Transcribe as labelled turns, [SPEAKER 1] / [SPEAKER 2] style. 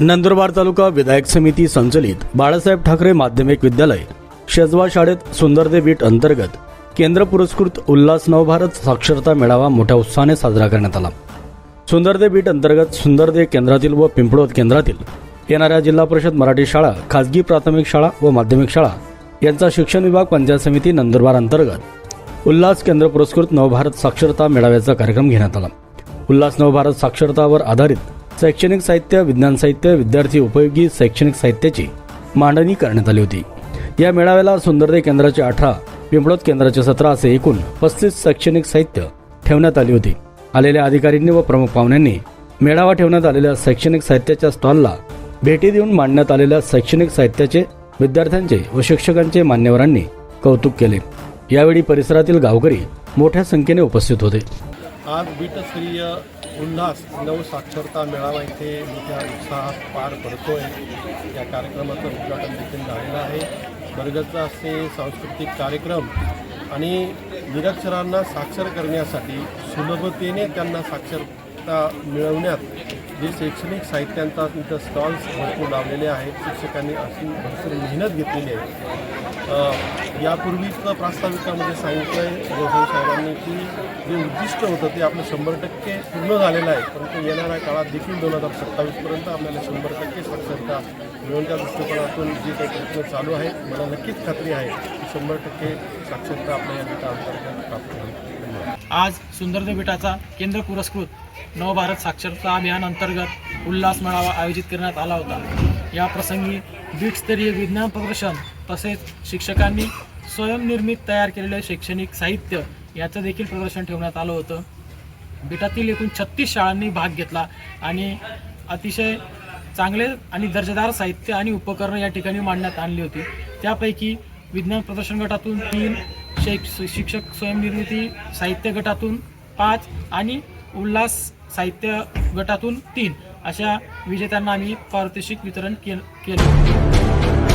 [SPEAKER 1] नंदुरबार तालुका विधायक समिती संचलित बाळासाहेब ठाकरे माध्यमिक विद्यालय शेजवा शाळेत सुंदरदे बीट अंतर्गत केंद्र पुरस्कृत उल्हास नवभारत साक्षरता मेळावा मोठ्या उत्साहाने साजरा करण्यात आला. सुंदरदे बीट अंतर्गत सुंदरदे केंद्रातील व पिंपळोद केंद्रातील येणाऱ्या जिल्हा परिषद मराठी शाळा खाजगी प्राथमिक शाळा व माध्यमिक शाळा यांचा शिक्षण विभाग पंचायत समिती नंदुरबार अंतर्गत उल्हास केंद्र पुरस्कृत नवभारत साक्षरता मेळाव्याचा कार्यक्रम घेण्यात आला. उल्हास नवभारत साक्षरतावर आधारित शैक्षणिक साहित्य विज्ञान साहित्य विद्यार्थी उपयोगी शैक्षणिक साहित्याची मांडणी करण्यात आली होती. या मेळाव्याला सुंदरदे केंद्राचे अठरा पिंपळत केंद्राचे सतरा असे एकूण पस्तीस शैक्षणिक साहित्य ठेवण्यात आली होती. आलेल्या अधिकाऱ्यांनी व प्रमुख पाहुण्यांनी मेळावा ठेवण्यात आलेल्या शैक्षणिक साहित्याच्या स्टॉलला भेटी देऊन मांडण्यात आलेल्या शैक्षणिक साहित्याचे विद्यार्थ्यांचे व शिक्षकांचे मान्यवरांनी कौतुक केले. यावेळी परिसरातील गावकरी मोठ्या संख्येने उपस्थित होते.
[SPEAKER 2] आज बीटस्तरीय उल्हास नव साक्षरता मेळावा इथे मोठ्या उत्साहात पार पडतो आहे या कार्यक्रमाचं उद्घाटन देखील झालेलं आहे. वर्गाचा असे सांस्कृतिक कार्यक्रम आणि निरक्षरांना साक्षर करण्यासाठी सुलभतेने त्यांना साक्षरता मिळवण्यात जे शैक्षणिक साहित्यांचा इथं स्टॉल्स भरपूर लावलेले आहेत. शिक्षकांनी अशी भरपूर मेहनत घेतलेली आहे. यापूर्वीच प्रास्ताविकामध्ये सांगितलं आहे साहेबांनी की जे उद्दिष्ट होतं ते आपलं शंभर टक्के पूर्ण झालेलं आहे परंतु येणाऱ्या काळात देखील दोन हजार सत्तावीसपर्यंत आपल्याला शंभर टक्के साक्षरता मिळवण्याच्या दृष्टिकोनातून जे काही प्रयत्न चालू आहेत मला नक्कीच खात्री आहे की शंभर टक्के साक्षरता आपल्या या गटा प्राप्त होईल.
[SPEAKER 3] आज सुंदरदेव बेटाचा केंद्र पुरस्कृत नवभारत साक्षरता अभियान अंतर्गत उल्हास मेळावा आयोजित करण्यात आला होता. या प्रसंगी बीटस्तरीय विज्ञान प्रदर्शन तसेच शिक्षकांनी स्वयंनिर्मित तयार केलेले शैक्षणिक साहित्य याचं देखील प्रदर्शन ठेवण्यात आलं होतं. बेटातील एकूण छत्तीस शाळांनी भाग घेतला आणि अतिशय चांगले आणि दर्जेदार साहित्य आणि उपकरणं या ठिकाणी मांडण्यात आणली होती. त्यापैकी विज्ञान प्रदर्शन गटातून तीन शैक्ष शिक्षक स्वयंनिर्मिती साहित्य गटातून पाच आणि उल्हास साहित्य गटातून तीन. अशा विजेत्यांना आम्ही पारितोषिक वितरण केलं केलं.